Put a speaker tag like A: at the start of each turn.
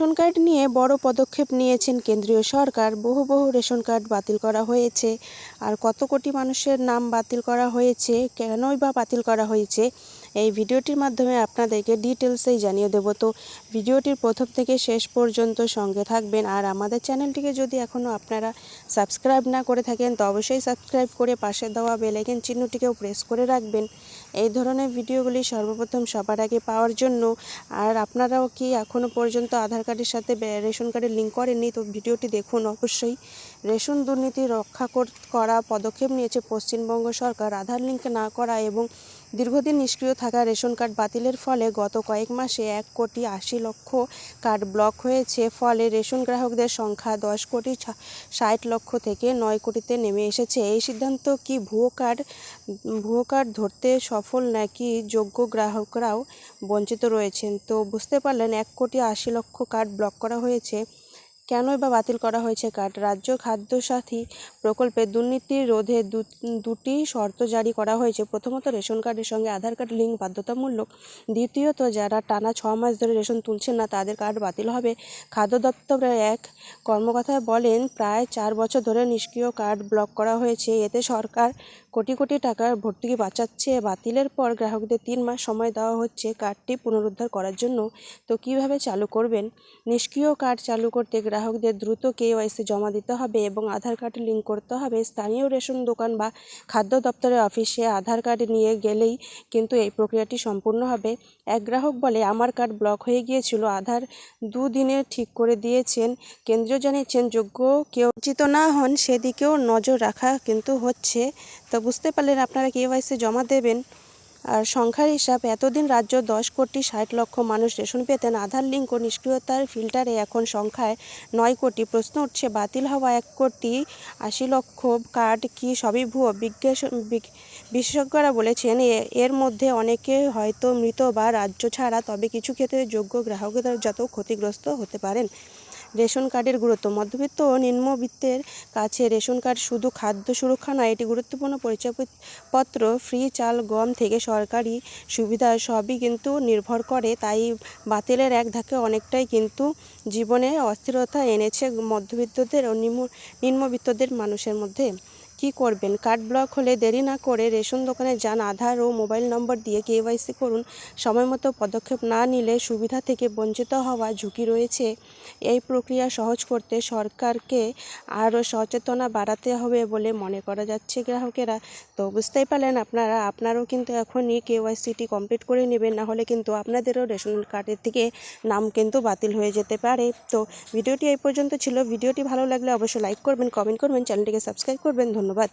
A: Ration card নিয়ে বড় পদক্ষেপ নিয়েছেন কেন্দ্রীয় সরকার। বহু বহু রেশন কার্ড বাতিল করা হয়েছে। আর কত কোটি মানুষের নাম বাতিল করা হয়েছে? কেনই বা বাতিল করা হয়েছে? এই ভিডিওটির মাধ্যমে আপনাদেরকে ডিটেলসেই জানিয়ে দেব। তো ভিডিওটির প্রথম থেকে শেষ পর্যন্ত সঙ্গে থাকবেন। আর আমাদের চ্যানেলটিকে যদি এখনও আপনারা সাবস্ক্রাইব না করে থাকেন, তো অবশ্যই সাবস্ক্রাইব করে পাশে দেওয়া বেলাইকেন চিহ্নটিকেও প্রেস করে রাখবেন। এই ধরনের ভিডিওগুলি সর্বপ্রথম সবার আগে পাওয়ার জন্য। আর আপনারাও কি এখনও পর্যন্ত আধার কার্ডের সাথে রেশন কার্ডের লিঙ্ক করেননি, তো ভিডিওটি দেখুন। অবশ্যই রেশন দুর্নীতি রক্ষা কর- পদক্ষেপ নিয়েছে পশ্চিমবঙ্গ সরকার। আধার লিঙ্ক না করা এবং দীর্ঘদিন নিষ্ক্রিয় থাকা রেশন কার্ড বাতিলের ফলে গত কয়েক মাসে এক কোটি আশি লক্ষ কার্ড ব্লক হয়েছে। ফলে রেশন গ্রাহকদের সংখ্যা দশ কোটি ষাট লক্ষ থেকে নয় কোটিতে নেমে এসেছে। এই সিদ্ধান্ত কি ভুয়ো কার্ড ভুয়ো কার্ড ধরতে সফল নাকি যোগ্য গ্রাহকরাও বঞ্চিত রয়েছেন? তো বুঝতে পারলেন, এক কোটি আশি লক্ষ কার্ড ব্লক করা হয়েছে। কেনই বা বাতিল করা হয়েছে কার্ড? রাজ্য খাদ্য সাথী প্রকল্পে দুর্নীতি রোধে দুটি শর্ত জারি করা হয়েছে। প্রথমত, রেশন কার্ডের সঙ্গে আধার কার্ড লিঙ্ক বাধ্যতামূলক। দ্বিতীয়ত, যারা টানা ছ মাস ধরে রেশন তুলছেন না, তাদের কার্ড বাতিল হবে। খাদ্য দপ্তরের এক কর্মকর্তা বলেন, প্রায় চার বছর ধরে নিষ্ক্রিয় কার্ড ব্লক করা হয়েছে। এতে সরকার কোটি কোটি টাকার ভর্তুকি বাঁচাচ্ছে। বাতিলের পর গ্রাহকদের তিন মাস সময় দেওয়া হচ্ছে কার্ডটি পুনরুদ্ধার করার জন্য। তো কীভাবে চালু করবেন? নিষ্ক্রিয় কার্ড চালু করতে গ্রাহকদের দ্রুত কেওয়াইসি জমা দিতে হবে এবং আধার কার্ড লিঙ্ক করতে হবে। স্থানীয় রেশন দোকান বা খাদ্য দপ্তরের অফিসে আধার কার্ড নিয়ে গেলেই কিন্তু এই প্রক্রিয়াটি সম্পূর্ণ হবে। এক গ্রাহক বলে, আমার কার্ড ব্লক হয়ে গিয়েছিল, আধার দুদিনে ঠিক করে দিয়েছেন। কেন্দ্র জানিয়েছেন, যোগ্য কেউ বঞ্চিত না হন, সেদিকেও নজর রাখা কিন্তু হচ্ছে। তো বুঝতে পারলেন আপনারা কেওয়াইসি জমা দেবেন? আর সংখ্যার হিসাব, এতদিন রাজ্য দশ কোটি ষাট লক্ষ মানুষ রেশন পেতেন, আধার লিঙ্ক ও নিষ্ক্রিয়তার ফিল্টারে এখন সংখ্যায় নয় কোটি। প্রশ্ন উঠছে, বাতিল হওয়া এক কোটি আশি লক্ষ কার্ড কি সবই ভুয়ো? বিশেষজ্ঞরা বলেছেন এর মধ্যে অনেকে হয়তো মৃত বা রাজ্য ছাড়া, তবে কিছু ক্ষেত্রে যোগ্য গ্রাহকদের যত ক্ষতিগ্রস্ত হতে পারেন। রেশন কার্ডের গুরুত্ব। মধ্যবিত্ত ও নিম্নবিত্তের কাছে রেশন কার্ড শুধু খাদ্য সুরক্ষা নয়, এটি গুরুত্বপূর্ণ পরিচয়পত্র, ফ্রি চাল, গম থেকে সরকারি সুবিধা সবই কিন্তু নির্ভর করে। তাই বাতিলের এক ধাকে অনেকটাই কিন্তু জীবনে অস্থিরতা এনেছে মধ্যবিত্তদের ও নিম্ন, নিম্নবিত্তদের মানুষের মধ্যে। কি করবেন? কার্ড ব্লক হলে দেরি না করে রেশন দোকানে যান, আধার ও মোবাইল নম্বর দিয়ে কেওয়াইসি করুন। সময়মতো পদক্ষেপ না নিলে সুবিধা থেকে বঞ্চিত হওয়া ঝুঁকি রয়েছে। এই প্রক্রিয়া সহজ করতে সরকারকে আরও সচেতনা বাড়াতে হবে বলে মনে করা যাচ্ছে গ্রাহকেরা। তো বুঝতেই পারলেন আপনারা, আপনারাও কিন্তু এখনই কেওয়াইসিটি কমপ্লিট করে নেবেন, না হলে কিন্তু আপনাদেরও রেশন কার্ডের থেকে নাম কিন্তু বাতিল হয়ে যেতে পারে। তো ভিডিওটি এই পর্যন্ত ছিল। ভিডিওটি ভালো লাগলে অবশ্যই লাইক করবেন কমেন্ট করবেন চ্যানেলটিকে সাবস্ক্রাইব করবেন। ধন্যবাদ।